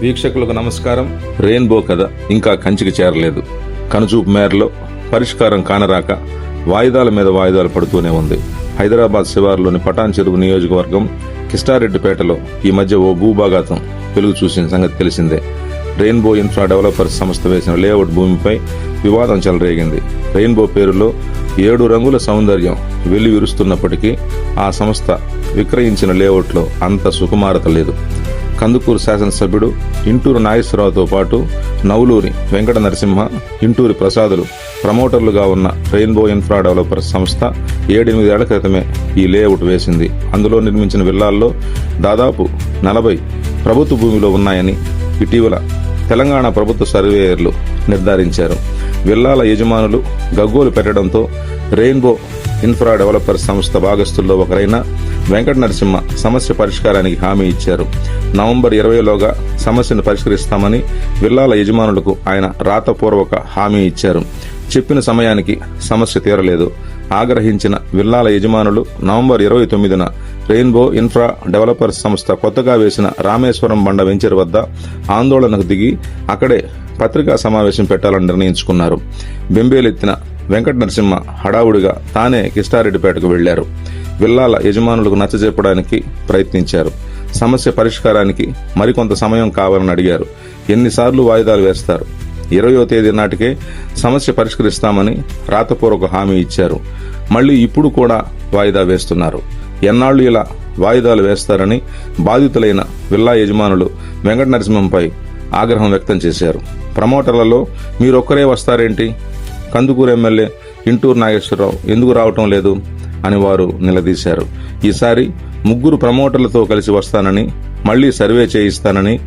వీక్షకులకు నమస్కారం. రెయిన్బో కథ ఇంకా కంచికి చేరలేదు. కనుచూపు మేరలో పరిష్కారం కానరాక వాయిదాల మీద వాయిదాలు పడుతూనే ఉంది. హైదరాబాద్ శివారులోని పటాన్ చెరువు నియోజకవర్గం కిష్టారెడ్డిపేటలో ఈ మధ్య ఓ భూభాగాతం వెలుగు చూసిన సంగతి తెలిసిందే. రెయిన్బో ఇన్ఫ్రా డెవలపర్స్ సంస్థ వేసిన లేఅవుట్ భూమిపై వివాదం చెలరేగింది. రెయిన్బో పేరులో ఏడు రంగుల సౌందర్యం వెల్లివిరుస్తున్నప్పటికీ ఆ సంస్థ విక్రయించిన లేఅవుట్లో అంత సుకుమారత లేదు. కందుకూరు శాసనసభ్యుడు ఇంటూరు నాగేశ్వరరావుతో పాటు నవలూరి వెంకట నరసింహ ఇంటూరి ప్రసాదులు ప్రమోటర్లుగా ఉన్న రెయిన్బో ఇన్ఫ్రా డెవలపర్స్ సంస్థ ఏడెనిమిదేళ్ళ క్రితమే ఈ లేఅవుట్ వేసింది. అందులో నిర్మించిన విల్లాల్లో దాదాపు నలభై ప్రభుత్వ భూమిలో ఉన్నాయని ఇటీవల తెలంగాణ ప్రభుత్వ సర్వేయర్లు నిర్ధారించారు. విల్లాల యజమానులు గగ్గోలు పెట్టడంతో రెయిన్బో ఇన్ఫ్రా డెవలపర్ సంస్థ భాగస్తుల్లో ఒకరైన వెంకట నరసింహ సమస్య పరిష్కారానికి హామీ ఇచ్చారు. నవంబర్ ఇరవైలోగా సమస్యను పరిష్కరిస్తామని విల్లాల యజమానులకు ఆయన రాతపూర్వక హామీ ఇచ్చారు. చెప్పిన సమయానికి సమస్య తీరలేదు. ఆగ్రహించిన విల్లాల యజమానులు నవంబర్ ఇరవై తొమ్మిదిన రెయిన్బో ఇన్ఫ్రా డెవలపర్స్ సంస్థ కొత్తగా వేసిన రామేశ్వరం బండ వెంచర్ వద్ద ఆందోళనకు దిగి అక్కడే పత్రికా సమావేశం పెట్టాలని నిర్ణయించుకున్నారు. బెంబేలెత్తిన వెంకట నరసింహ హడావుడిగా తానే కిష్టారెడ్డిపేటకు వెళ్ళారు. విల్లాల యజమానులకు నచ్చజెప్పడానికి ప్రయత్నించారు. సమస్య పరిష్కారానికి మరికొంత సమయం కావాలని అడిగారు. ఎన్నిసార్లు వాయిదాలు వేస్తారు. ఇరవయో తేదీ నాటికే సమస్య పరిష్కరిస్తామని రాతపూర్వక హామీ ఇచ్చారు. మళ్ళీ ఇప్పుడు కూడా వాయిదా వేస్తున్నారు. ఎన్నాళ్ళు ఇలా వాయిదాలు వేస్తారని బాధితులైన విల్లా యజమానులు వెంకట నరసింహంపై ఆగ్రహం వ్యక్తం చేశారు. ప్రమోటర్లలో మీరొక్కరే వస్తారేంటి? కందుకూరు ఎమ్మెల్యే ఇంటూరు నాగేశ్వరరావు ఎందుకు రావటం లేదు? అని వారు నిలదీశారు. ఈసారి ముగ్గురు ప్రమోటర్లతో కలిసి వస్తానని మళ్ళీ సర్వే చేయిస్తానని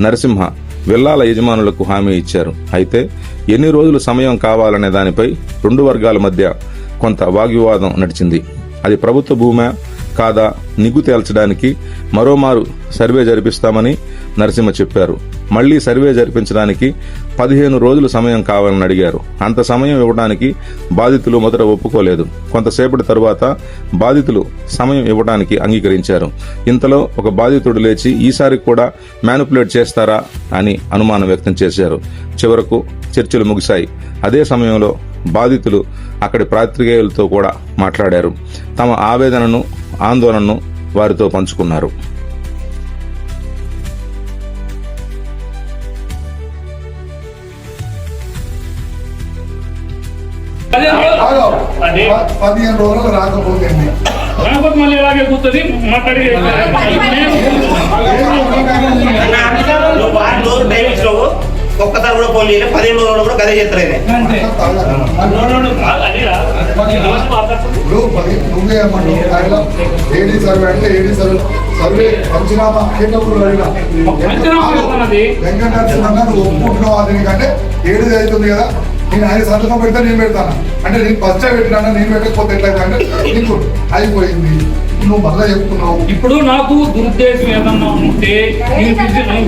నరసింహ విల్లాల యజమానులకు హామీ ఇచ్చారు. అయితే ఎన్ని రోజులు సమయం కావాలనే దానిపై రెండు వర్గాల మధ్య కొంత వాగ్వివాదం నడిచింది. అది ప్రభుత్వ భూమా కాదా నిగ్గు తేల్చడానికి మరోమారు సర్వే జరిపిస్తామని నరసింహ చెప్పారు. మళ్ళీ సర్వే జరిపించడానికి పదిహేను రోజులు సమయం కావాలని అడిగారు. అంత సమయం ఇవ్వడానికి బాధితులు మొదట ఒప్పుకోలేదు. కొంతసేపటి తరువాత బాధితులు సమయం ఇవ్వడానికి అంగీకరించారు. ఇంతలో ఒక బాధితుడు లేచి ఈసారి కూడా మ్యానుపులేట్ చేస్తారా? అని అనుమానం వ్యక్తం చేశారు. చివరకు చర్చలు ముగిశాయి. అదే సమయంలో బాధితులు అక్కడి పాత్రికేయులతో కూడా మాట్లాడారు. తమ ఆవేదనను ఆందోళనను వారితో పంచుకున్నారు. పదిహేను రోజులు రాకపోతే గణపతి మళ్ళీ ఇలాగే కూర్చొని మాట్లాడి ఒక్కసారి కూడా ఫోన్ చేయలేదు పదిహేను రోజులు కూడా గదే చేస్తలేదు నువ్వే ఏమన్నావు ఆయన ఏడీ సర్వే అంటే ఏడీ సర్వే పంచనామా నువ్వు ఒప్పుకుంటున్నావు ఏడు అవుతుంది కదా? నేను ఆయన సంతకం పెడితే నేను పెడతాను అంటే నేను ఫస్ట్ పెట్టినా నేను పెట్టకపోతే ఎట్లయితే అంటే నీకు అయిపోయింది నువ్వు మళ్ళీ చెప్తున్నావు ఇప్పుడు నాకు దురుద్దేశం ఏదన్నా ఉంటే నేను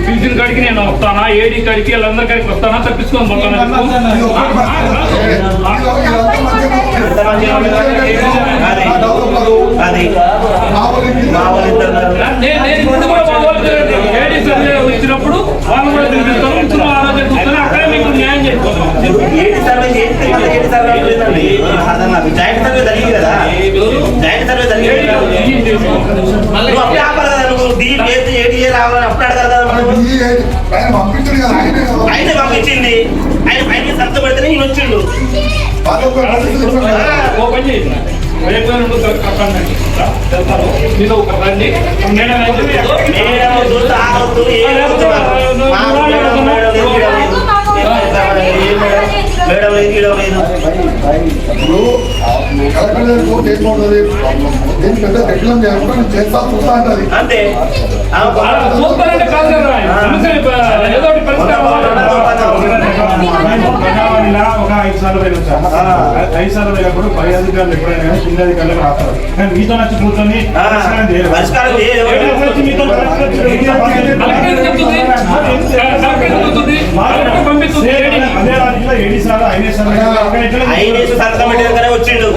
పిలిచిన కాడికి నేను వస్తానా ఏడి కాడికి వీళ్ళందరి కాడికి వస్తానా తప్పించుకొని పోతానా ఇది ఒక్కటి మాత్రం. ఇది- ఇదంతా మంచిగా ఉంది. ఆ డెవలపరు, అది మా వాళ్ళకి మా వాళ్ళు ఇద్దరు నేను నేను ఇప్పుడు కూడా మా వాళ్ళకి ఏడి సర్వే ఇచ్చినప్పుడు వాళ్ళు కూడా పిలిపిస్తాను ఇచ్చిన ఆ రోజే కూర్చొని అక్కడే మీకు న్యాయం చేసుకోవాలి ఏడు సర్వే చేస్తే మళ్ళీ ఏడు సర్వే లేదండి అర్థం నాకు జాయింట్ సర్వే జరిగింది కదా జాయింట్ సర్వే జరిగింది కదా నువ్వు అప్పుడే ఆపాలి కదా నువ్వు. డీ లేదు ఏడి రావాలి అప్పుడు అడగాలి కదా మరి మనం. ఈ ఆయన పంపించింది. ఆయన ఆయన సంత పెడితేనే ఈయన వచ్చిండు. ఒక రండి? మేడం చూస్తే ఆగొద్దు, ఏం మేడం లేదు, ఈడ లేదు. ఇప్పుడు కలెక్టర్ కోర్టు ఏమవుతుంది దీన్ని పెద్ద రెగ్యులం చేయకుండా నేను చేస్తా చూస్తా అంటది అంతే ఆమె ఆ, చూస్తారంటే కాదు కదా సమస్య ఏదో ఒకటి పరిష్కారం ఇలా ఒక ఐదు సార్లు పోయిన సార్ ఐదు సార్లు పోయినప్పుడు పై అధికారులు ఎప్పుడైనా కానీ కింద అధికారులకు రాస్తారు కానీ మీతో నచ్చి కూర్చొని అదే రాజకీయ ఏడి సార్ ఐదు సార్ ఐదు సంతకం పెట్టినాకనే వచ్చిండు.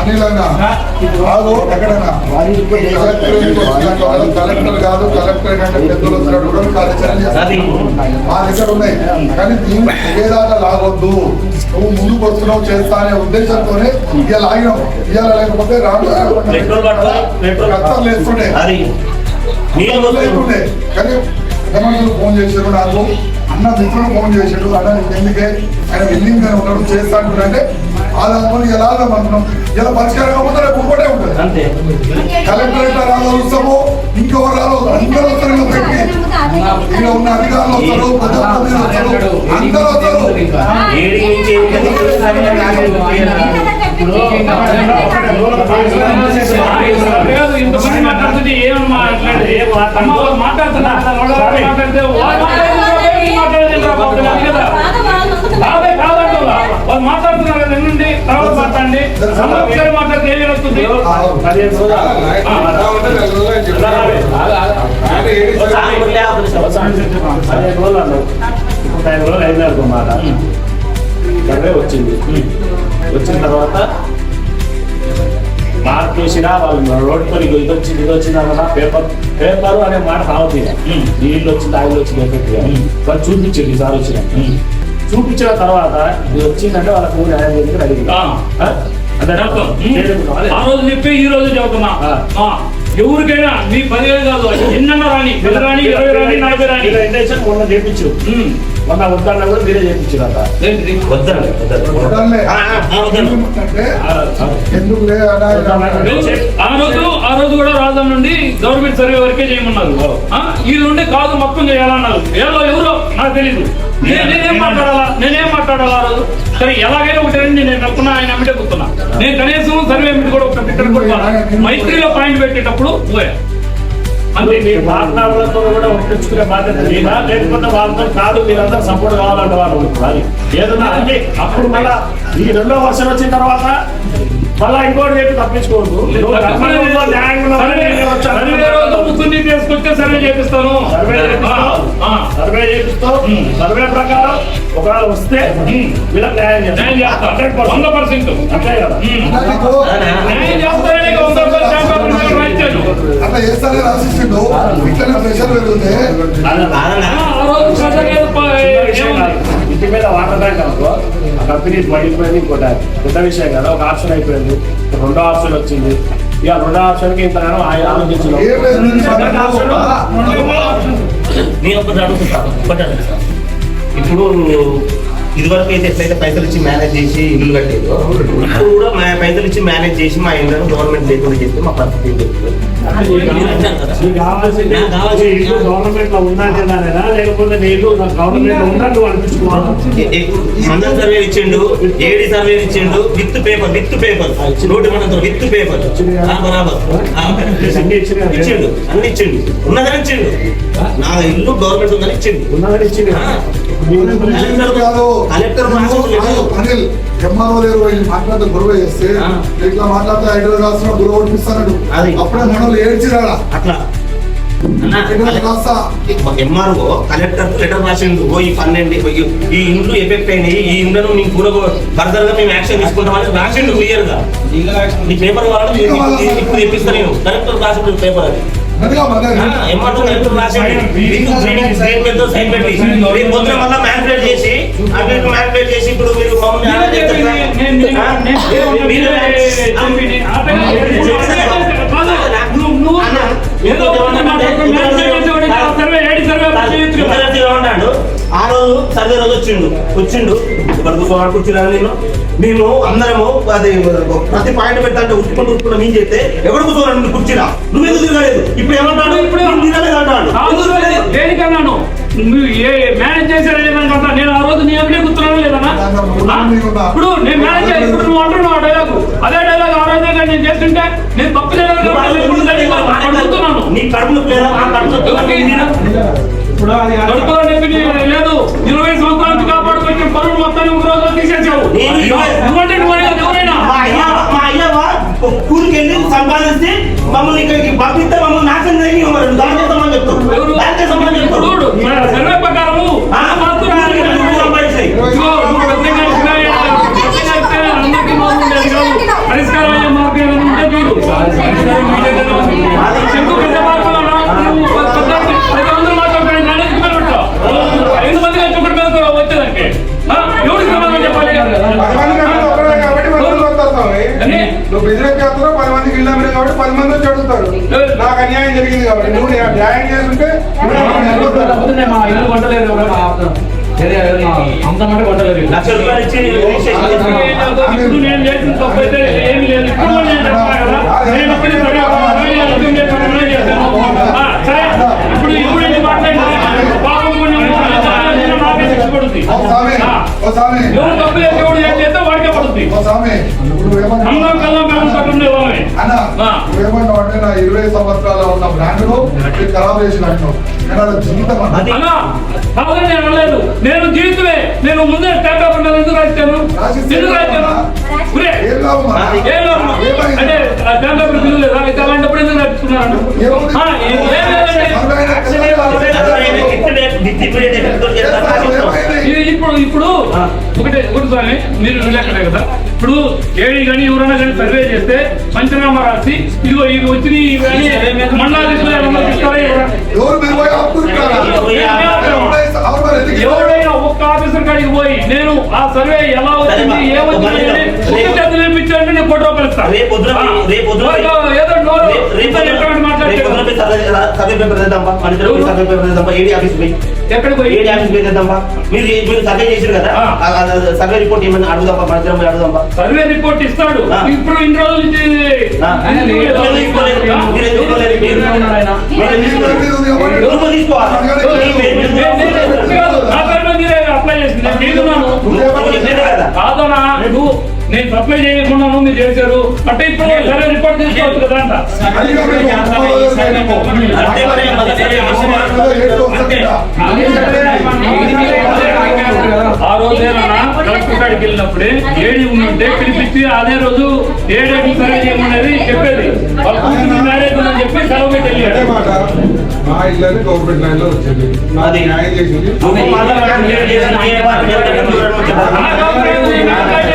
అనిల్ అన్న కాదు ఎక్కడన్నా కలెక్టర్ కాదు కలెక్టర్ కంటే పెద్దలు వచ్చినట్టు కూడా కార్యాచరణ చేస్తారు. అది. మా దగ్గర ఉన్నాయి. కానీ ఏదాకా లాగొద్దు. నువ్వు ముందుకు వస్తున్నావు చేస్తా అనే ఉద్దేశంతోనే ఇవాళ ఆగినాం. ఇవాళ లేకపోతే అది. నీళ్ళు కత్తలు లేకుండే. కానీ ఫోన్ చేశారు నాకు. అన్న మిత్రుడు ఫోన్ చేశాడు. అన్న ఎందుకే? ఆయన వెళ్ళింగ్ అని ఉన్నాడు చేస్తా అంటున్నాడంటే ఆ దాంట్లో ఇలా అనుకున్నాం ఇలా పరిష్కారం కాకపోతే రేపు ఇంకోటే ఉంటుంది అంతే కలెక్టరేట్ రాలో వస్తాము ఇంకెవరు రాలో అందరూ వస్తారు ఇలా పెట్టి ఇక్కడ ఉన్న అధికారులు వస్తారు ప్రజాప్రతినిధులు వస్తారు అందరూ వస్తారు ఏడి నుంచి ఏడి లేదు, ఇంతమంది మాట్లాడుతుంటే ఏమని మాట్లాడేది? అమ్మ వాళ్ళు మాట్లాడుతున్నా మాట్లాడితే వాళ్ళు మాట్లాడేది ఏంటి? మాట్లాడేది ఏంటి రా బాబు? అది కదా. కాదే కాదంటున్నా. వాళ్ళు మాట్లాడుతున్నారు కదా ఎన్నుండి అందరూ ఒకసారి మాట్లాడితే ఏమి వస్తుంది రోజులు ఐదు రోజులు అనుకో మాట వచ్చింది వచ్చిన తర్వాత మార్క్ వేసినా వాళ్ళు రోడ్ పని ఇది వచ్చింది ఇది వచ్చింది అన్న పేపర్ పేపర్ అనే మాట రావద్దు నీళ్ళు వచ్చింది ఆయిల్ వచ్చింది ఎఫెక్ట్ వాళ్ళు చూపించారు ఈసారి వచ్చిన చూపించిన తర్వాత ఇది వచ్చిందంటే న్యాయం చేయడానికి రెడీ ఆ. అంటే ఆ రోజు చెప్పి ఈ రోజు చెబుతున్నా ఎవరికైనా మీ పదివేలు కాదు ఎన్నన్నా రాని పది రాని ఇరవై రాని నలభై రాని ఇంటెన్షన్ మొన్న చేపించు. ఉమ్. మొన్న వద్దన్నా కూడా మీరే చేపించారు అంట. ఆ, రోజు ఆ రోజు కూడా రాజధాని నుండి గవర్నమెంట్ సర్వే వరకే చేయమన్నారు. ఆ, ఈ నుండి కాదు మొత్తం చేయాలన్నారు. ఏలో ఎవరో నాకు తెలీదు. నేనేం మాట్లాడాలా? నేనేం మాట్లాడాలా ఆ రోజు? సరే ఎలాగైనా ఒకటి నేను అనుకున్నా ఆయన అమ్మిటే కూర్చున్నా. నేను కనీసం సర్వే అమ్మిటి కూడా. మైత్రిలో పాయింట్ పెట్టేటప్పుడు పోయా. అంటే మీ పార్ట్నర్లతో కూడా ఒప్పించుకునే బాధ్యత లేదా లేకపోతే వాళ్ళతో కాదు మీరందరూ సపోర్ట్ కావాలంటే వాళ్ళు అది ఏదన్నా అంటే అప్పుడు మళ్ళా ఈ రెండో వర్షం వచ్చిన తర్వాత మళ్ళా ఇంకోటి చెప్పి తప్పించుకోవద్దు. ఉన్నావు, సర్వే చేపిస్తాను. సర్వే. ఆ. సర్వే ప్రకారం ఒకవేళ వస్తే. వీళ్ళకి న్యాయం న్యాయం చేస్తాం. చేస్తా హండ్రెడ్ వంద పర్సెంట్. అంతే కదా. న్యాయం అట్లా చేస్తానే రాసిస్తుండు ఇట్లనే ప్రెషర్ పెరుగుతే? ఇంటి మీద వాటర్ ట్యాంక్ అనుకో ఆ కంపెనీ పడిపోయింది ఇంకోటి పెద్ద విషయం కదా ఒక ఆప్షన్ అయిపోయింది రెండో ఆప్షన్ వచ్చింది ఇక రెండో ఆప్షన్కి ఇంతగానో ఆ- ఆలోచించిన నేను ఒకటి అడుగుతాను ఒకటి అడుగుతా. ఇప్పుడు ఇదివరకు అయితే ఎట్లయితే పైసలు ఇచ్చి మేనేజ్ చేసి ఇల్లు కట్టేదో ఇప్పుడు కూడా మా పైసలు ఇచ్చి మేనేజ్ చేసి మా ఇళ్ళను గవర్నమెంట్ లేకుండా చెప్తే మా పరిస్థితి ఏంటి? నీకు గవర్నమెంట్ గవర్నమెంట్ సర్వే ఇచ్చిండు ఏడి సర్వే ఇచ్చిండు విత్ పేపర్ విత్ పేపర్. నోటి మన విత్ పేపర్. బరాబర్. ఇచ్చిండు అన్ని ఇచ్చిండు. ఉన్నదని ఇచ్చిండు. నా ఇల్లు గవర్నమెంట్ ఉందని ఇచ్చిండు. ఉన్నదని ఇచ్చిండు కాదు కలెక్టర్ రాసిండు లేదు. అనిల్ ఎంఆర్ఓ దగ్గర మాట్లాడితే గొడవ చేస్తే ఆ. ఇట్లా మాట్లాడితే హైదరాబాద్ రాసిన గొడవ కొట్టిస్తాడు అది. అప్పుడే మనోళ్ళు ఏడ్చిరాడా అట్లా హైదరాబాద్ రాస్తా ఎంఆర్ఓ కలెక్టర్ లెటర్ రాసిండు ఓ ఈ పన్నెండు ఈ- ఈ ఇండ్లు ఎఫెక్ట్ అయినాయి ఈ ఇండ్లను నీకు కూడా ఫర్దర్గా మేము యాక్షన్ తీసుకుంటామని రాసిండు క్లియర్గా ఈ పేపర్ కావాలని నేను తెప్పిస్తాను నేను కలెక్టర్ రాసిండు పేపర్ అది మ్యాన్పులేట్ చేసి అటు మ్యాన్పులేట్ చేసి ఇప్పుడు మీరు ఆ? రోజు సర్వే రోజు వచ్చిండు వచ్చిండు కూర్చోవాడు కూర్చున్నాను నేను మేము అందరము అది ప్రతి పాయింట్ పెట్టాలంటే ఉట్టుకుంటూ ఉట్టుకుంటూ మేము చేస్తే ఎవడు కూర్చోవాలండి నువ్వు కుర్చీలా నువ్వు ఎందుకు తిరగలేదు? ఇప్పుడు ఏమంటాడు? ఇప్పుడు తిరగలేదు అంటాడు. దేనికన్నాను నువ్వు ఏ మేనేజ్ చేశారా లేదనుకుంటా నేను ఆ రోజు నీ అక్కడే కూర్చున్నాను లేదన్నా ఆ? ఇప్పుడు నేను మేనేజ్ చేసి ఇప్పుడు నువ్వు అంటున్నావు ఆ డైలాగ్ అదే డైలాగ్ ఆ రోజే నేను చేస్తుంటే నేను తప్పు అడుగుతున్నాను. నీ కడుపు లేదా ఆ కడుపు లేదు ఇరవై సంవత్సరాల పెట్టిన పనులు మొత్తాన్ని ఒక రోజులో తీసేసావు నువ్వంటే ఎవరైనా సంపాదిస్తే మమ్మల్ని ఇక్కడికి పంపిస్తే మమ్మల్ని నాశనం జరిగి దానితో సంబంధం చెప్తావు దానితో సంబంధం చెప్తావు సర్వే ప్రకారము పరిష్కారం మార్గం ఉంటే చూడు పది మంది కన్నా ఒకరే కాబట్టి పది మంది? నువ్వు బిజినెస్ చేస్తున్నావు పది మందికి ఇల్లు కాబట్టి పది మంది వచ్చి అడుగుతారు నాకు అన్యాయం జరిగింది కాబట్టి నువ్వు న్యా- న్యాయం చేస్తుంటే మా ఇల్లు కొట్టలేదు ఎవరు మా వేరే ఎవరు మా అమ్మ మాట కొట్టలేదు లక్ష రూపాయలు ఇచ్చి రిజిస్ట్రేషన్ చేసుకున్నాం. ఇప్పుడు నేను చేసిన తప్పు అయితే ఏమీ లేదు ఇప్పుడు నేను ఇది మాట్లాడినా పాపం ఎవరు తప్పు చేస్తే ఎవడు ఏం చేస్తే వాడికే పడుతుంది ఓ స్వామి అన్న ఆ. నువ్వేమన్నావు అంటే నా ఇరవై సంవత్సరాల ఉన్న బ్రాండ్ను మీరు ఖరాబ్ చేసిన అంటున్నావు జీవితం అనలేదు. నేను జీవితమే నేను ముందే స్టాండ్ అప్ ఎందుకు రాశాను ఎందుకు రాశాను? అంటే ఆ స్టాండ్ అప్ ఎందుకు రాసుకున్నాను ఏముంది? ఆ, ఏం ఏం లేదండి మరొక ఆయన యాక్చువల్లీ తెలంగాణ ఇక్కడే డిస్ట్రిబ్యూట్ ఎఫెక్ట్ చేస్తారు ఏమైంది? ఇది ఇప్పుడు ఇప్పుడు ఒకటే ఒకటి స్వామి మీరు విలేకరే కదా ఇప్పుడు ఏడి కానీ ఎవరైనా కానీ సర్వే చేస్తే పంచనామా రాసి ఇదిగో ఇవి వచ్చి ఇవి అని మండలాధికారులు ఏమన్నా ఇస్తారా ఇవ్వరా? ఎవరు మీరు పోయి ఆపుకుంటున్నారా? అవును మరి ఎందుకు ఇవ్వరు? ఎవరైనా ఒక్క ఆఫీసర్ కాడికి పోయి నేను ఆ సర్వే ఎలా వచ్చింది చేతి చూపించాలంటే నేను ఏదో- సర్వే సర్వే పేపర్ తెద్దాంపా మన ఇద్దరు పోయి సర్వే పేపర్ తెద్దాంపా ఏడి ఆఫీస్ పోయి. ఎక్కడికి పోయి? ఏడి ఆఫీస్ పోయి తెద్దాంపా మీరు మీరు సర్వే చేశారు కదా? సర్వే రిపోర్ట్ ఏమన్నా అడుగుదాంపా మన ఇద్దరం పోయి అడుగుదాంపా సర్వే రిపోర్ట్ ఇస్తాడు. ఇప్పుడు ఇన్ని రోజుల తీసుకోవాలి? అప్లై చేసింది. నేను కాదనా నువ్వు నేను సప్లై చేయకున్నాను మీరు చేశారు. అంటే ఇప్పుడు సర్వే రిపోర్ట్ తీసుకోవచ్చు కదా అంట? ఆ రోజేనా కలెక్టర్ కాడికి వెళ్ళినప్పుడే ఏడి ఉంటే పిలిపించి అదే రోజు ఏడేడు సర్వే చేయమనేది చెప్పేది. వాళ్ళ మ్యారేజ్ ఉందని చెప్పి సెలవు పెట్టి వెళ్ళాడు. మా ఇల్లు గవర్నమెంట్ లైన్లో వచ్చింది. న్యాయం చేసింది.